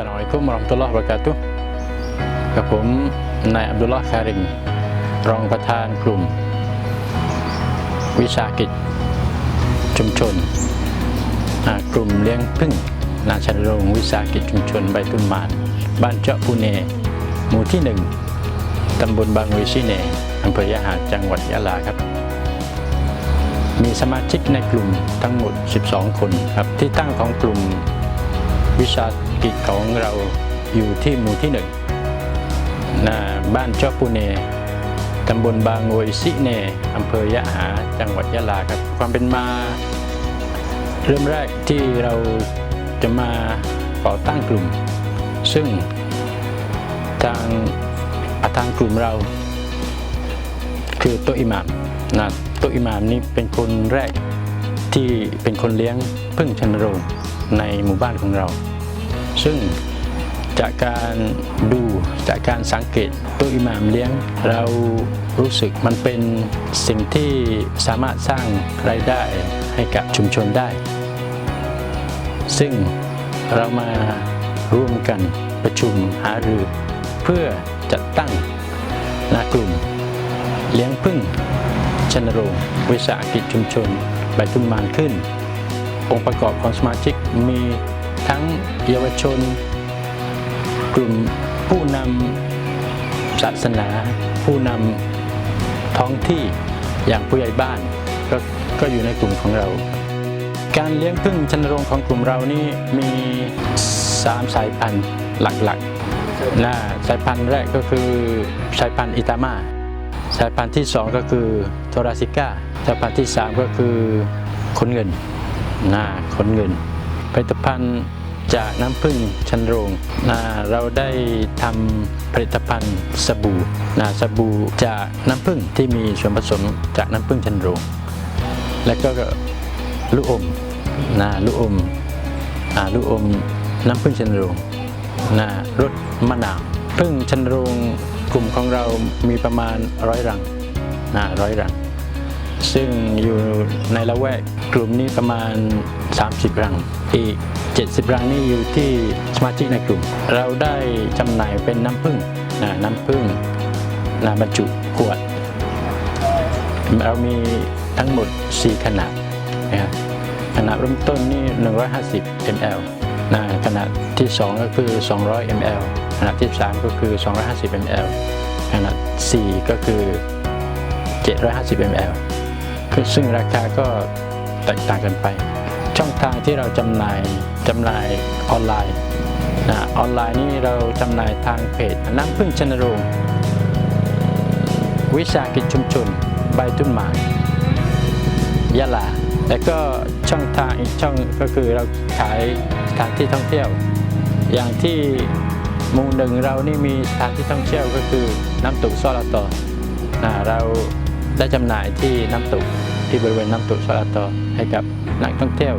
สลามอะลัยกุมราะห์มตุลลอฮ์บราะกาตุกับผมนายอับดุลลอฮ์คาริมรองประธานกลุ่ม วิสาหกิจ ชุมชน กลุ่มเลี้ยงพึ่ง นาชนโรงวิสาหกิจชุมชนใบตุนมาน บ้านเจาะปูเน หมู่ที่หนึ่งตำบลบางวิชิเนอำเภอยะหาจังหวัดยะลาครับ มีสมาชิกในกลุ่มทั้งหมด 12 คนครับที่ตั้งของกลุ่มวิสา กิจของเราอยู่ที่หมู่ที่หนึ่งนะบ้านเจาปูเนตำบลบางโวยซิเนอำเภอยะหาจังหวัดยะลาครับ ความเป็นมา เริ่มแรกที่เราจะมาก่อตั้งกลุ่ม ซึ่งทางทางกลุ่มเรา คือโตะอิหมามนะโตะอิหมามนี่เป็นคนแรกที่เป็นคนเลี้ยงพึ่งชนโรงในหมู่บ้านของเรา ซึ่งจากการดูจากการสังเกตตัวอิหม่ามเลี้ยง เรารู้สึกมันเป็นสิ่งที่สามารถสร้างรายได้ให้กับชุมชนได้ ซึ่งเรามาร่วมกันประชุมหารือ เพื่อจัดตั้งนากลุ่ม เลี้ยงพึ่งชนโรงวิสาหกิจชุมชนใบตุนมานขึ้น องค์ประกอบของสมาชิกมี ทั้งเยาวชน กลุ่มผู้นำศาสนา ผู้นำท้องที่อย่างผู้ใหญ่บ้านก็ก็อยู่ในกลุ่มของเรา การเลี้ยงพึ่งชนโรงของกลุ่มเรานี่มี 3 สายพันธุ์หลักๆนะสายพันธุ์แรกก็คือสายพันธุ์อิตามาสายพันธุ์ที่ 2 ก็คือโทราซิก้าสายพันธุ์ที่ 3 ก็คือขนเงินนะขนเงิน ผลิตภัณฑ์จากน้ำผึ้งชันโรงนะเราได้ทำผลิตภัณฑ์สบู่นะสบู่จากน้ำผึ้งที่มีส่วนผสมจากน้ำผึ้งชันโรง และก็ลูกอมนะลูกอมลูกอมน้ำผึ้งชันโรงนะรสมะนาวผึ้งชันโรงกลุ่มของเรามีประมาณร้อยรังนะร้อยรัง ซึ่งอยู่ในละแวกกลุ่มนี้ประมาณ 30 รัง อีก 70 รังนี่อยู่ที่สมาชิกในกลุ่ม เราได้จำหน่ายเป็นน้ำผึ้งนะน้ำผึ้งนะบรรจุขวด เรามีทั้งหมด 4 ขนาดนะครับขนาดเริ่มต้นนี่ 150 ml นะขนาดที่ 2 ก็คือ 200 ml ขนาดที่ 3 ก็คือ 250 ml ขนาด 4 ก็คือ 750 ml คือซึ่งราคาก็แตกต่างกันไป ช่องทางที่เราจำหน่ายจำหน่ายออนไลน์นะออนไลน์นี่เราจำหน่ายทางเพจน้ำพึ่งชนโรงวิสากิจชุมชนใบตุ้นหมากยะลาแล้วก็ช่องทางอีกช่องก็คือเราขายสถานที่ท่องเที่ยว อย่างที่หมู่หนึ่งเรานี่มีสถานที่ท่องเที่ยวก็คือน้ำตกซอลาตอนะเรา ได้จำหน่ายที่น้ำตกที่บริเวณน้ำตกซอลาตอให้กับนักท่องเที่ยว